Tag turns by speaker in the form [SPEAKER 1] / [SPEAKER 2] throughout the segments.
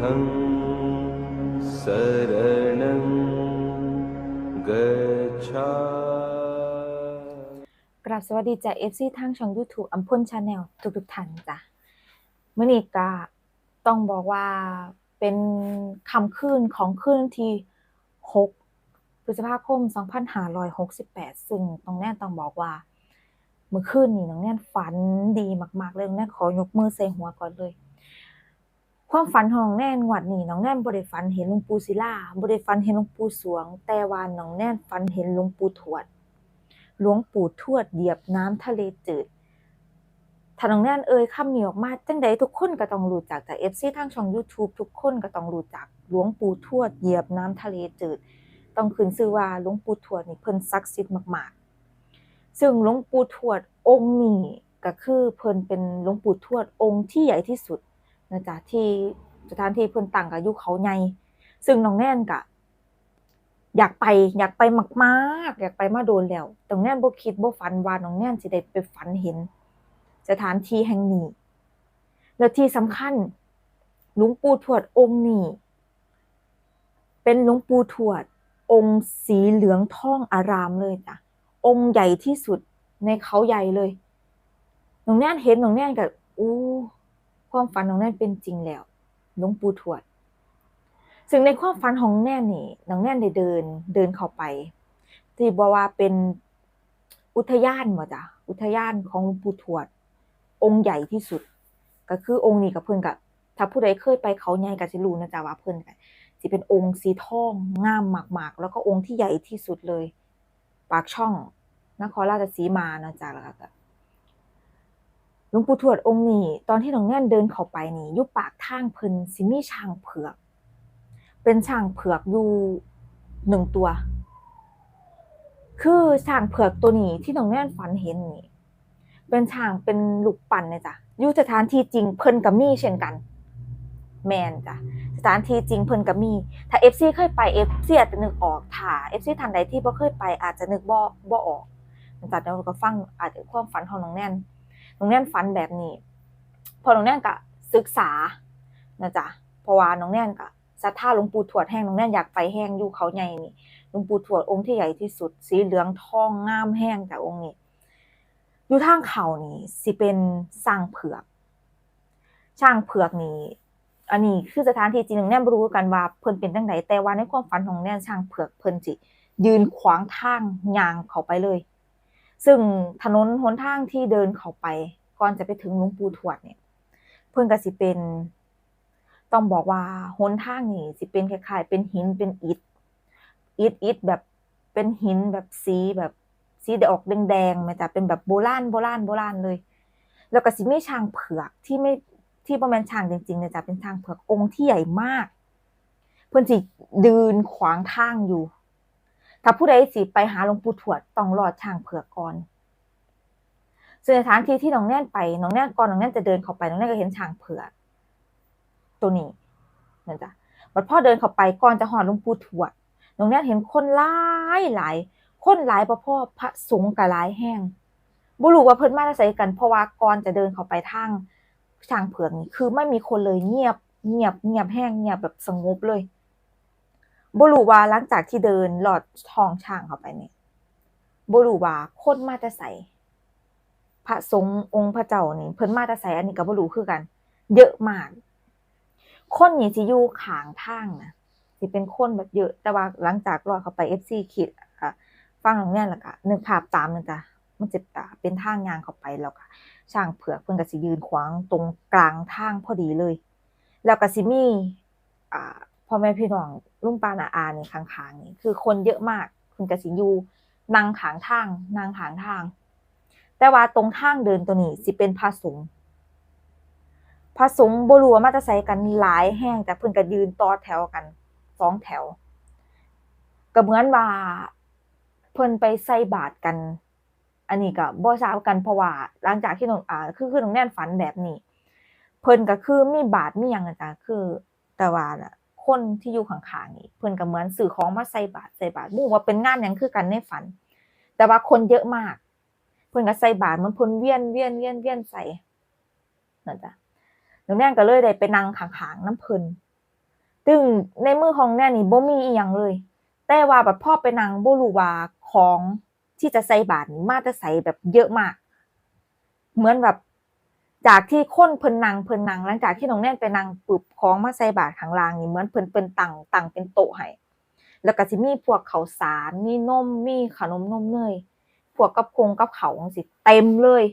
[SPEAKER 1] बुद्धं शरणं गच्छामि
[SPEAKER 2] กราบสวัสดีจ้ะ FC ทางช่อง YouTube อัมพลชาแนลทุกๆท่านจ้ะมื้อนี้ก็ต้องบอกว่าเป็นคำคืนของคืนที่ 6 พฤษภาคม 2568 ซึ่งตรงแน่นต้องบอกว่าเมื่อคืนนี้น้องแน่นฝันดีมากๆเลยน้องแน่นขอยกมือใส่หัวก่อนเลย ความฝันของน้องแน่นงวดนี้น้องแน่นบ่ได้ฝันเห็นหลวงปู่ศิลาบ่ได้ฝันเห็นหลวงปู่สวง แต่ว่าน้องแน่นฝันเห็นหลวงปู่ทวด หลวงปู่ทวดเหยียบน้ำทะเลจืดถ้าน้องแน่นเอ่ยคำนี้ออกมาจังใดทุกคนก็ต้องรู้จักจาก FC ทางช่อง YouTube ทุกคนก็ต้องรู้จักหลวงปู่ทวดเหยียบน้ำทะเลจืด ต้องขึ้นชื่อว่าหลวงปู่ทวดนี่เพิ่นศักดิ์สิทธิ์มากๆ ซึ่งหลวงปู่ทวดองค์นี้ก็คือเพิ่นเป็นหลวงปู่ทวดองค์ที่ใหญ่ที่สุด นะจ๊ะที่สถานที่เพิ่นตั้งก็อยู่เขาใหญ่ซึ่งน้องแน่นก็อยากไปอยากไปมากๆ อยากไปมาโดนแล้วต่น้องแน่นบ่คิดบ่ฝันว่าน้องแน่นสิได้ไปฝันเห็น สถานที่แห่งนี้ แล้วที่สำคัญหลวงปู่ทวดองค์นี้เป็นหลวงปู่ทวด องค์สีเหลืองทองอารามเลยจ้ะองค์ใหญ่ที่สุดในเขาใหญ่เลยน้องแน่นเห็นน้องแน่นก็อู้ ความฝันน้องแน่นเป็นจริงแล้วหลวงปู่ทวด ซึ่งในความฝันของแน่นนี่น้องแน่นได้เดินเดินเข้าไป ที่บอกว่าเป็นอุทยานบ่จ้ะอุทยานของหลวงปู่ทวด องค์ใหญ่ที่สุด ก็คือองค์นี้กับเพิ่อนกับถ้าผู้ใดเคยไปเขาใหญ่ก็สิรูนะจ๊ะว่าเพิ่อนก็สิเป็นองค์สีทองงามมากๆ แล้วก็องค์ที่ใหญ่ที่สุดเลย ปากช่องนครราชสีมานะจ๊ะแล้วก็ หลวงปู่ทวดองค์นี้ ตอนที่น้องแน่นเดินเข้าไปนี่ยู่ปากทางเพิ่นสิมีช้างเผือก เป็นช้างเผือกอยู่หนึ่งตัว คือช้างเผือกตัวนี้ที่น้องแน่นฝันเห็นนี่เป็นช้างเป็นลูกปั่นเนี่ยจ้ะอยู่สถานที่จริงเพิ่นกับมีเช่นกัน แมนจ้ะสถานที่จริงเพิ่นกับมีถ้า FC เคยไป FC อาจจะนึกออกถ้า FC ท่านใดที่บ่เคยไปอาจจะนึกบ่บ่ออกจ้ะเดี๋ยวก็ฟังอาจจะความฝันของน้องแน่น น้องแน่นฝันแบบนี้ พอน้องแน่นก็ศึกษานะจ๊ะเพราะว่าน้องแน่นก็ศรัทธาหลวงปู่ทวดแห้งน้องแน่นอยากไปแห้งอยู่เขาใหญ่นี่หลวงปู่ทวดองค์ที่ใหญ่ที่สุด สีเหลืองทองงามแห้งจากองค์นี้อยู่ทางเขานี่สิเป็นสร้างเผือก ช่างเผือกนี่อันนี้คือสถานที่จริงแน่นรู้กันว่าเพิ่นเป็นจังไดแต่ว่าในความฝันของแน่นช่างเผือกเพิ่นสิยืนขวางทางยางเขาไปเลย ซึ่งถนนหนทางที่เดินเข้าไป ก่อนจะไปถึงหลวงปู่ทวดเนี่ย เพิ่นก็สิเป็น ต้องบอกว่าหนทางนี่สิเป็นคล้ายๆ เป็นหินเป็นอิฐอิฐอิฐแบบเป็นหินแบบสีแบบสีออกแดงๆม่จ้ะเป็นแบบโบราณโบราณโบราณเลย แล้วก็สิมีช้างเผือกที่ไม่ที่บ่แม่นช้างจริงๆเนี่ยจ้ะเป็นช้างเผือกองค์ที่ใหญ่มาก เพิ่อนสิยืนขวางทางอยู่ ถ้าผู้ใดสิไปหาหลวงปู่ทวดต้องรอดช้างเผือกก่อนซึ่งสถานที่ที่น้องแน่นไปน้องแน่นก่อนน้องแน่นจะเดินเข้าไปน้องแน่นก็เห็นช้างเผือกตัวนี้นะจ๊ะบัดพอเดินเข้าไปก่อนจะหอดหลวงปู่ทวดน้องแน่นเห็นคนหลายหลายคนหลายบ่พอพระสงฆ์ก็หลายแห้งบ่รู้ว่าเพิ่นมาได้ไสกันเพราะว่าก่อนจะเดินเข้าไปทางช้างเผือกนี่คือไม่มีคนเลยเงียบเงียบเงียบแห้งเงียบแบบสงบเลย บรูวาหลังจากที่เดินหลอดทองช้างเข้าไปเนี่ยบรูวาคนมาแต่ไสพระสงฆ์องค์พระเจ้านี่เพิ่นมาแต่ไสอันนี้ก็บ่รู้คือกัน เยอะมาก คนนี่สิอยู่ขางทางนะสิเป็นคนแบบเยอะ แต่ว่าหลังจากรอดเข้าไป FC คิดอะฟังตรงนี้แหล้วก็นึกภาพตามนึงจ้ะมันจะอะเป็นทางยางเข้าไปแล้วก็ช้างเผือกเพิ่นก็สิยืนขวางตรงกลางทางพอดีเลย แล้วก็สิมีอ่า พ่อแม่พี่น้องลุงป้านาอานี่ข้างๆนี่คือคนเยอะมากเพิ่นก็สิอยู่นั่งขางทางนั่งขางทาง แต่ว่าตรงทางเดินตัวนี้สิเป็นพระสงฆ์พระสงฆ์บรู้ว่ามาแต่ไสกันหลายแห้งแต่เพิ่นก็ยืนต่อแถวกันสองแถวก็เหมือนว่าเพิ่นไปใส่บาตรกัน อันนี้ก็บ่ทราบกันเพราะว่าหลังจากที่น้องอ่าคือคือน้องแน่นฝันแบบนี้ เพิ่นก็คือมีบาตรมีหยังอะจ้ะคือแต่ว่าน่ะ คนที่อยู่ข้างๆนี่เพิ่นก็เหมือนซื้อของมาใส่บาตรใส่บาตรบ่รู้ว่าเป็นงานหยังคือกันในฝัน แต่ว่าคนเยอะมาก เพิ่นก็ใส่บาตรมันเพิ่นเวียนเวียนเวียนเวียนใส่นั่นจ้ะน้องแน่นก็เลยได้ไปนั่งข้างๆน้ำเพิ่นซึ่งในมือของแน่นี่บ่มีอีหยังเลย แต่ว่าแบบพ่อไปนั่งบ่รู้ว่าของที่จะใส่บาตรมาแต่ไสแบบเยอะมาก เหมือนแบบ จากที่คนเพิ่นนังเพิ่นนังหลังจากที่น้องแน่นไปนั่งปึบของมาใส่บาตรข้างล่างนี่เหมือนเพิ่นเพิ่นตังตังเป็นโต๊ะให้แล้วก็สิมีพวกข้าวสารมีนมมีขนมนมเนยพวกกับคงกับเขาวจังซี่เต็มเลย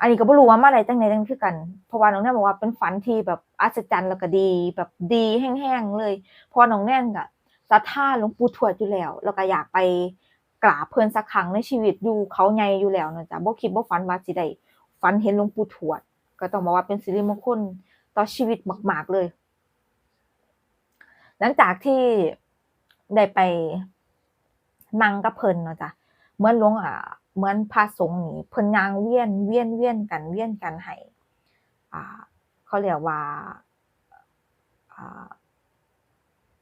[SPEAKER 2] อันนี้ก็บ่รู้ว่ามาอะได้จังไดจังคือกัน เพราะว่าน้องแน่นบอกว่าเป็นฝันที่แบบอัศจรรย์แล้วก็ดี แบบดีแห้งๆเลยเพราะว่าน้องแน่นก็ศรัทธาหลวงปู่ทวดอยู่แล้ว แล้วก็อยากไปกราบเพิ่นสักครั้งในชีวิตอยู่เขาใหญ่อยู่แล้วนะจ๊ะบ่คิดบ่ฝันว่าสิได้ ฝันเห็นหลวงปู่ทวด ก็ต้องบอกว่าเป็นสิริมงคลต่อชีวิตมาก ๆ เลย หลังจากที่ได้ไปนั่งกับเพิ่นเนาะจ้ะเหมือนหลวงอ่าเหมือนพระสงฆ์นี่เพิ่นยางเวียนเวียนเวียนกันเวียนกันให้อ่า เขาเรียกว่าอ่า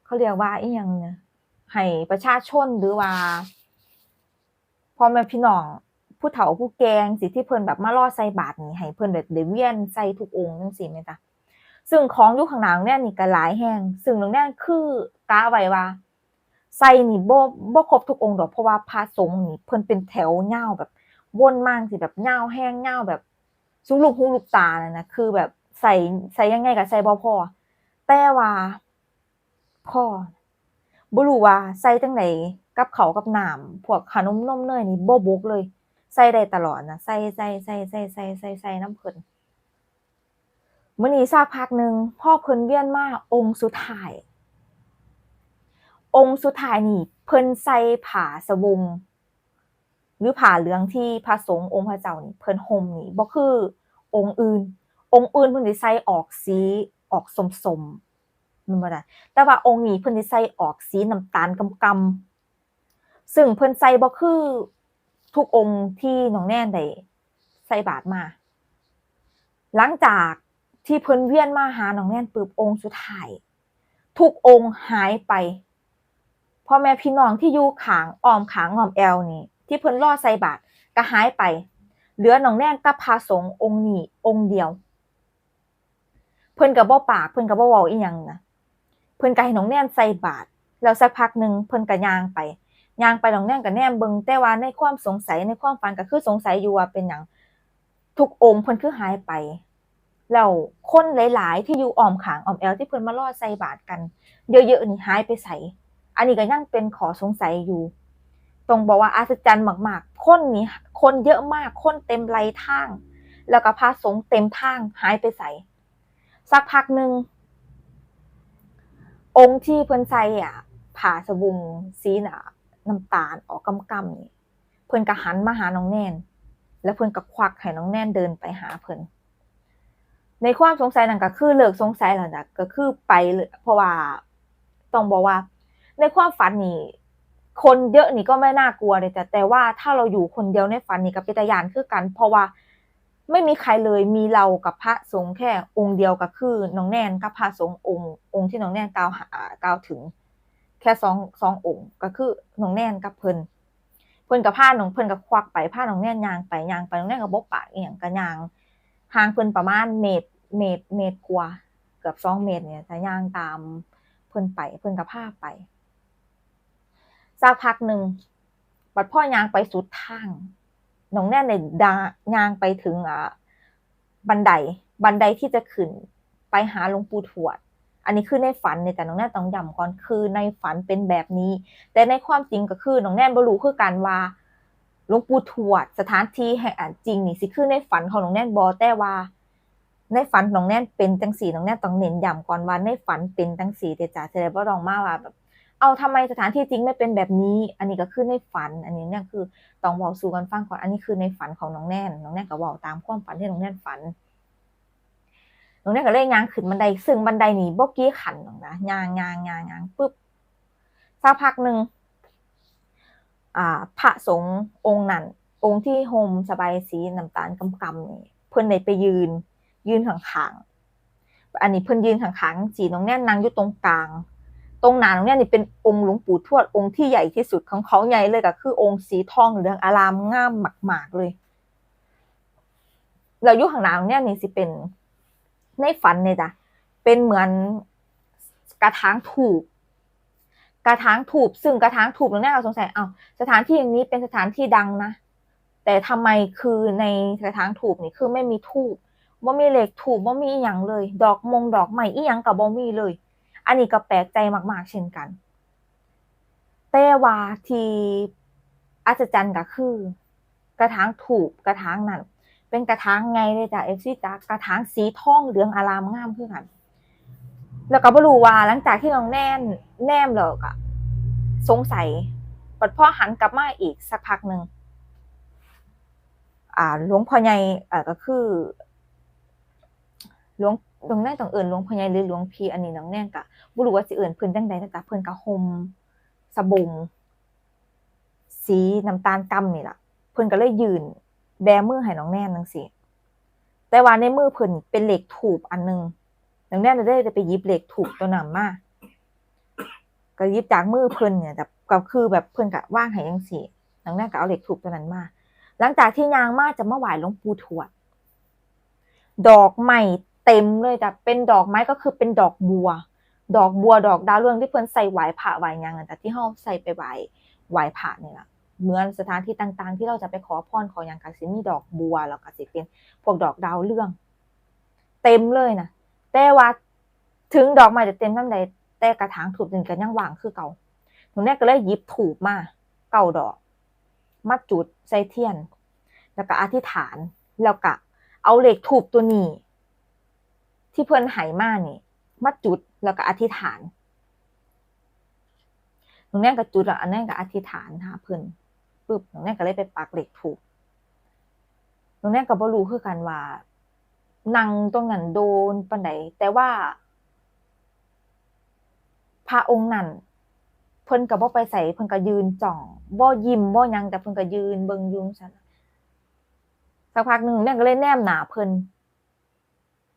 [SPEAKER 2] เขาเรียกว่าอีหยังเนี่ยให้ประชาชนหรือว่าพ่อแม่พี่น้อง ผู้เฒ่าผู้แกงซี้ที่เพิ่นแบบมารอใส่บาตรนี่ให้เพิ่นแบบได้เวียนใส่ทุกองค์จังซี่แม่นจ้ะซึ่งของอยู่ข้างหน้าน้องแน่นนี่ก็หลายแฮงซึ่งน้องแน่คือกะไว้ว่าใส่นี่บ่บ่ครบทุกองค์ดอกเพราะว่าพระสงฆ์นี่เพิ่นเป็นแถวยาวแบบวนมาจังซี่แบบยาวแฮงยาวแบบสุดลูกหูลูกตานั่นน่ะคือแบบใส่ใส่ยังไงก็ใส่บ่พอแต่ว่าพ่อบ่รู้ว่าใส่จังใดกับเขากับน้ำพวกขนมนมเนยนี่บ่บกเลย ใส่ได้ตลอดนะใส่ๆๆๆๆๆนำเพิ่นมื้อนี้สักพักหนึ่งพ่อเพิ่นเวียนมาองค์สุดท้าย องค์สุดท้ายนี่ เพิ่นใส่ผ้าสบงหรือผ้าเหลืองที่พระสงฆ์องค์พระเจ้านี่เพิ่นห่มนี่บ่คือ องค์อื่น องค์อื่นเพิ่นสิใส่ออกสีออกสมๆแม่นบ่ล่ะแต่ว่าองค์นี้เพิ่นสิใส่ออกสีน้ำตาลกำๆซึ่งเพิ่นใส่บ่คือ ทุกองค์ที่น้องแน่นได้ใส่บาตรมา หลังจากที่เพิ่นเวียนมาหาน้องแน่นปึ๊บองค์สุดท้ายทุกองค์หายไปพ่อแม่พี่น้องที่อยู่ขางออมขางออมแอวนี่ ที่เพิ่นรอใส่บาตรก็หายไป เหลือน้องแน่นกับพระสงองค์นี้องค์เดียว เพิ่นก็บ่ปากเพิ่นก็บ่เว้าอีหยังนะเพิ่นก็ให้น้องแน่นใส่บาตรแล้วสักพักหนึ่งเพิ่นก็ย่างไป ย่างไปน้องแน่นก็แนมเบิงแต่ว่าในความสงสัยในความฝันก็คือสงสัยอยู่ว่าเป็นหยังทุกองค์เพิ่นคือหายไปแล้วคนหลาย ๆ ที่อยู่อ้อมขางอ้อมแอวที่เพิ่นมารอใส่บาตรกัน เยอะๆนี่หายไปไสอันนี้ก็ยังเป็นขอสงสัยอยู่ต้องบอกว่าอัศจรรย์มากๆ คนนี่คนเยอะมาก คนเต็มไหลทาง แล้วก็พระสงฆ์เต็มทางหายไปไสสักพักหนึ่งองค์ที่เพิ่นใส่อะผ้าสบุงสีหน่ะ น้ำตาลออกกำๆนี่เพิ่อนก็หันมาหาน้องแนน แล้วเพิ่อนก็ควักให้น้องแนนเดินไปหาเพิ่อนในความสงสัยนั่นก็คือเลิกสงสัยแล้วจ้ะก็คือไปเลยเพราะว่าต้องบอกว่า ในความฝันนี่คนเยอะนี่ก็ไม่น่ากลัวเลยแต่แต่ว่าถ้าเราอยู่คนเดียวในฝันนี่ก็เป็นตยานคือกัน เพราะว่าไม่มีใครเลยมีเรากับพระสงฆ์แค่องค์เดียวก็คือน้องแนนกับพระสงฆ์องค์องค์ที่น้องแนนกล่าวหากล่าวถึง ค่สองสององค์ก็คือน้องแน่นกับเพิ่นเพิ่นกับผ้าน้องเพิ่นกับควักไปผ้าน้องแน่นยางไปยางไปน้องแน่นกับบ่ปากอีหยังก็ยางห่างเพิ่นประมาณเมตรเมตรเมตรกว่าเกือบสองเมตรเนี่ยจะย่างตามเพิ่นไปเพิ่นกับผ้าไปสักพักหนึ่งบัดพ่อยางไปสุดทางน้องแน่นเนี่ยดายางไปถึงอ่าบันไดบันไดที่จะขึ้นไปหาหลวงปู่ทวด อันนี้คือในฝันเนี่ยแต่น้องแนนต้องย้ำก่อนคือในฝันเป็นแบบนี้ แต่ในความจริงก็คือน้องแนนบ่รู้คือกันว่าหลวงปู่ทวดสถานที่แห่งอันจริงนี่สิคือในฝันของน้องแนนบ่แต่ว่า ในฝันน้องแนนเป็นจังสีน้องแนนต้องเน้นย้ำก่อนว่าในฝันเป็นจังสีเดะจ้าจะได้บ่ต้องมาว่าแบบเอาทำไมสถานที่จริงไม่เป็นแบบนี้ อันนี้ก็คือในฝัน อันนี้เนี่ยคือต้องเว้าสู่กันฟังก่อน อันนี้คือในฝันของน้องแน่น น้องแน่นก็เว้าตามความฝันที่น้องแน่นฝัน น้องแน่นก็เลยย่างขึ้นบันไดซึ่งบันไดนี่บ่กี่ขั้นหรอกนะย่างย่างย่างย่างปึ๊บสักพักหนึ่งอ่าพระสงฆ์องค์นั้น องค์ที่ห่มสบายสีน้ำตาลกำๆนี่เพิ่นได้ไปยืน ยืนข้างๆอันนี้เพิ่นยืนข้างๆสีน้องแน่นนั่งอยู่ตรงกลาง ตรงหน้าน้องแน่นนี่เป็นองค์หลวงปู่ทวดองค์ที่ใหญ่ที่สุดของเขาใหญ่เลยก็คือ องค์สีทองเหลืองอารามงามหมากๆเลยแล้วอยู่ข้างหน้าน้องน่นนี่สิเป็น ในฝันเนี่ยจ้ะเป็นเหมือนกระถางถูก กระถางถูกซึ่งกระถางถูกน้องแน่เราสงสัยเอาสถานที่อย่างนี้เป็นสถานที่ดังนะ แต่ทำไมคือในกระถางถูกนี่คือไม่มีทูบว่ามีเหล็กถูกว่ามีอีหยังเลย ดอกมงดอกใหม่อีหยังกับบ่มีเลย อันนี้ก็แปลกใจมาก ๆ เช่นกัน แต่ว่าที่อัศจรรย์ก็คือ กระถางถูกกระถางนั้น เป็นกระถางไงเลยจ้ะเอฟซีจ้ากระถางสีทองเหลืองอารามงามคือกัน แล้วก็บรู้ว่าหลังจากที่น้องแน่นแนมแล้วก็สงสัยปัดพ่อหันกลับมาอีกสักพักหนึ่งอ่าหลวงพ่อใหญ่อ่าก็คือหลวงหลวงแน่ต้องเอิ้นหลวงพ่อใหญ่หรือหลวงพี่อันนี้น้องแน่ก็บ่รู้ว่าสิเอิ้นเพิ่อนจังใดนะจ๊ะเพิ่อนก็ห่มสบงสีน้ำตาลกำนี่แหละเพิ่อนก็เลยยืน แบมือให้น้องแน่นจังซี่แต่ว่าในมือเพิ่นเป็นเหล็กถูกอันหนึงน้องแน่นเลยได้ไปหยิบเหล็กถูกตัวนั้นมาก็หยิบจากมือเพิ่นเนี่ยแต่ก็คือแบบเพิ่นก็ว่างให้จังซี่น้องแน่นก็เอาเหล็กถูกตัวนั้นมา หลังจากที่ยางมาจะมาไหว้หลวงปู่ทวด ดอกใหม่เต็มเลยจ้ะเป็นดอกไม้ก็คือเป็นดอกบัว ดอกบัวดอกดาวเรืองที่เพิ่นใส่ไหว้พระไหว้ยังนั่นแต่ที่เฮาใส่ไปไหว้ไหว้พระนี่ล่ะ เหมือนสถานที่ต่างๆ ที่เราจะไปขอพรขออย่างกสิมีดอกบัวแล้วก็สิเป็นพวกดอกดาวเรือง เต็มเลยนะแต่ว่าถึงดอกไม้จะเต็มทั้งใดแต่กระถางถูกจนกันยังว่างคือเก่าหนูเนี่ยก็เลยหยิบถูกมาเก่าดอกมาจุดใส่เทียน แล้วก็อธิษฐานแล้วก็เอาเหล็กถูกตัวนี้ ที่เพิ่นหายมานี่มาจุดแล้วก็อธิษฐานหนูเนี่ยก็จุดแล้วอันนั้นก็อธิษฐานหาเพิ่น ปึ๊บน้องแน่ก็เลยไปปักเหล็กถูกน้องแน่ก็บ่รู้คือกันว่านั่งตรงนั้นโดนปานใดแต่ว่า พระองค์นั้นเพิ่นก็บ่ไปใส่เพิ่นก็ยืนจ้องบ่ยิ้มบ่หยังแต่เพิ่นก็ยืนเบิ่งยุงซั่นสักพักหนึงแม่ก็เลยแนมหนาเพิ่น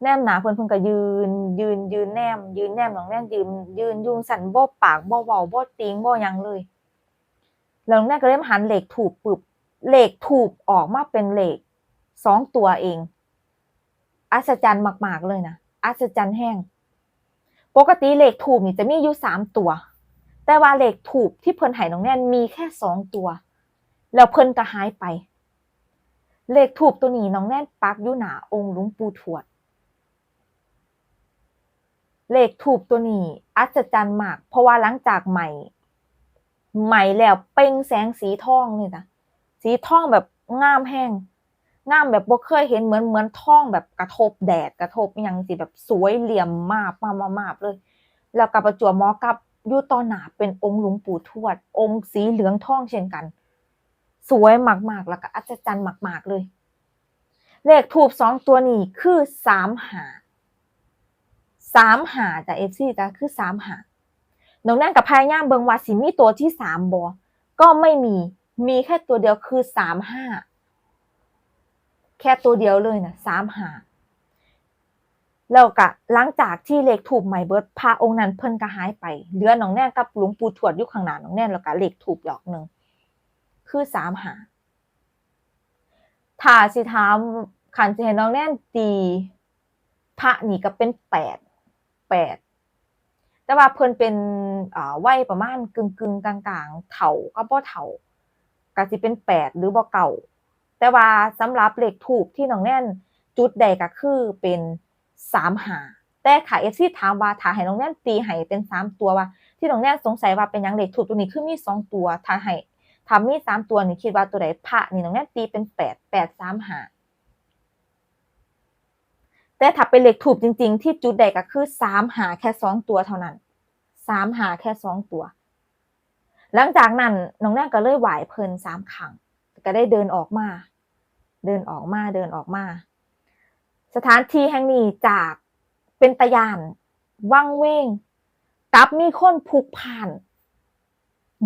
[SPEAKER 2] แนมหนาเพิ่นเพิ่นก็ยืน ยืนยืนแนม ยืนแนมน้องแน่ยืนยืนยุงสั่นบ่ปากบ่เว้าบ่ติงบ่หยังเลย แล้วน้องแน่ก็เริ่มหันเหล็กถูกปึบเหล็กถูกออกมาเป็นเหล็กสองตัวเอง อัศจรรย์มาก ๆ เลยนะ อัศจรรย์แห้ง ปกติเหล็กถูกนี่จะมีอยู่สามตัว แต่ว่าเหล็กถูกที่เพิ่นหายน้องแน่นมีแค่สองตัว แล้วเพิ่นก็หายไปเหล็กถูกตัวนี้น้องแน่นปักอยู่หนาองค์ลวงปู่ทวดเหล็กถูกตัวนี้ อัศจรรย์มาก เพราะว่าหลังจากใหม่ ใหม่แล้วเป่งแสงสีทองนี่จ้ะสีทองแบบงามแห้งงามแบบบ่เคยเห็นเหมือนเหมือนทองแบบกระทบแดดกระทบอหยังสิแบบสวยเหลี่ยมมากมากมากเลย แล้วกับประจวบมอกับยู่ต่อหนาเป็นองค์หลวงปู่ทวด องค์สีเหลืองทองเช่นกัน สวยมากๆแล้วก็อัศจรรย์มากๆเลย เลขทูบสองตัวนี้คือสามหาสามหาจากเอฟซีจ้ะคือสามหา น้องแน่นกับพายย่ามเบิงว่าสิมีตัวที่สามบอก็ไม่มี มีแค่ตัวเดียวคือสามห้า แค่ตัวเดียวเลยนะสามหาแล้วก็หลังจากที่เลขถูกใหม่เบิร์ดพาองค์นั้นเพิ่นก็หายไป เหลือน้องแน่กับหลวงปู่ทวดอยู่ข้างหน้าน้องแน่แล้วก็เลขถูกดอกหนึ่งคือสามหาถ้าสิถามขันสิให้น้องแน่นตีพระนี่ก็เป็นแปดแปด แต่ว่าเพิ่นเป็นอ่าวัยประมาณกึ่งกึ่งกลางๆเฒ่าก็บ่เฒ่าก็สิเป็นแปดหรือบ่เก่า แต่ว่าสำหรับเลขถูกที่น้องแน่นจุดใดก็คือเป็นสามหาแต่ค่ะ FC ถามว่าถ้าให้น้องแน่นตีให้เป็นสามตัวว่า ที่น้องแน่นสงสัยว่าเป็นหยังเลขถูกตัวนี้คือมีสองตัวถ้าให้ถ้ามีสามตัวนี่คิดว่าตัวใดพระนี่น้องแน่นตีเป็นแปดแปดสามหา แต่ถ้าเป็นเหลขถูกจริง ๆ ที่จุดใดก็คือสามหาแค่สองตัวเท่านั้นสามหาแค่สองตัว หลังจากนั้นน้องแน่ก็เลยไหวเพลินสามครั้งก็ได้เดินออกมา เดินออกมาเดินออกมา สถานที่แห่งนี้จากเป็นตะยานว่างเว้งกับมีคนผูกผ่าน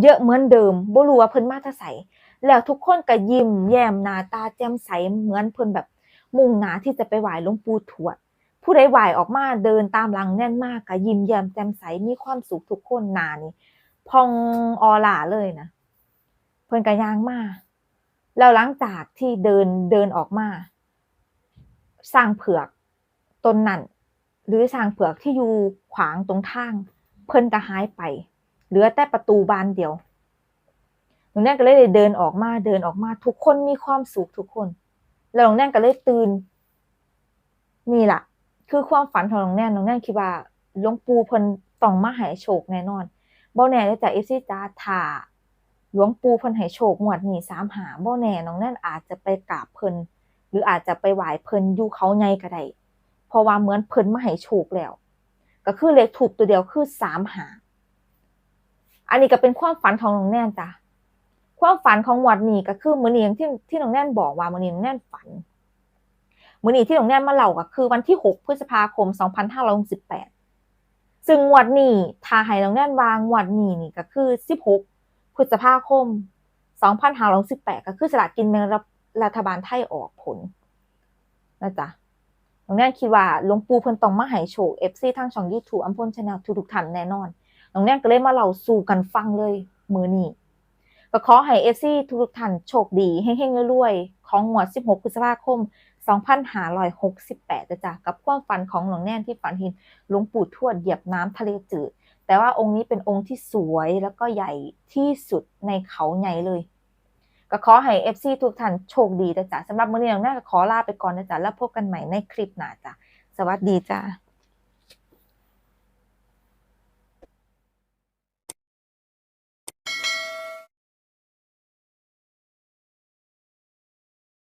[SPEAKER 2] เยอะเหมือนเดิมบ่รู้ว่าเพิ่นมาแตะใสแล้วทุกคนก็ยิ้มแย้มหน้าตาแจ่มใสเหมือนเพิ่นแบบ มุ่งหน้าที่จะไปไหว้หลวงปู่ทวด ผู้ใดไหว้ออกมาเดินตามหลังแน่นมากก็ยิ้มแย้มแจ่มใสมีความสุขทุกคนหนานี่พองออร่าเลยนะเพิ่นก็ย่างมาแล้วหลังจากที่เดินเดินออกมา สร้างเผือกตนนั่นหรือสร้างเผือกที่อยู่ขวางตรงทาง เพิ่นก็หายไป เหลือแต่ประตูบานเดียวน้องแน่ก็เลยเดินออกมาเดินออกมาทุกคนมีความสุขทุกคน แล้วน้องแน่นก็เลยตื่นนี่แหละคือความฝันของน้องแน่นน้องแน่นคิดว่าหลวงปู่เพิ่นต้องมาให้โชคแน่นอนบ่แน่เลยจ้ะ FC จ้าถ้าหลวงปู่เพิ่นให้โชคงวดนี้3หาบ่แน่น้องแน่นอาจจะไปกราบเพิ่นหรืออาจจะไปไหว้เพิ่นอยู่เขาใหญ่ก็ได้เพราะว่าเหมือนเพิ่นมาให้โชคแล้ว ก็คือเลขถูกตัวเดียวคือ3หา อันนี้ก็เป็นความฝันของน้องแน่นจ้ะ ความฝันของงวดนี้ก็คือมือนี้อย่างที่ที่น้องแน่นบอกว่ามือนี้น้องแน่นฝันมือนี้ที่น้องแน่นมาเล่าก็คือวันที่ 6 พฤษภาคม 2568 ซึ่งงวดนี้ถ้าให้น้องแน่นวางงวดนี้นี่ก็คือ 16 พฤษภาคม 2568ก็คือสลากกินแบ่งรัฐบาลไทยออกผลนะจ๊ะน้องแน่นคิดว่าหลวงปู่เพิ่นต้องมาให้โชค FC ทางช่อง YouTube อัมพล Channel ทุกๆท่านแน่นอนน้องแน่นก็เลยมาเล่าสู่กันฟังเลยมือนี้ ก็ขอให้ FC ทุกท่านโชคดีเฮงๆรวยๆ ของงวด 16 พฤษภาคม 2568จ้ะจ้ะกับความฝันของหลวงแน่นที่ฝันเห็นหลวงปู่ทวดเหยียบน้ำทะเลจืด แต่ว่าองค์นี้เป็นองค์ที่สวยแล้วก็ใหญ่ที่สุดในเขาใหญ่เลย ก็ขอให้ FC ทุกท่านโชคดีจ้ะจ้ะสำหรับมื้อนี้หลวงแน่นขอลาไปก่อนนะจ๊ะแล้วพบกันใหม่ในคลิปหน้าจ้ะสวัสดีจ้ะ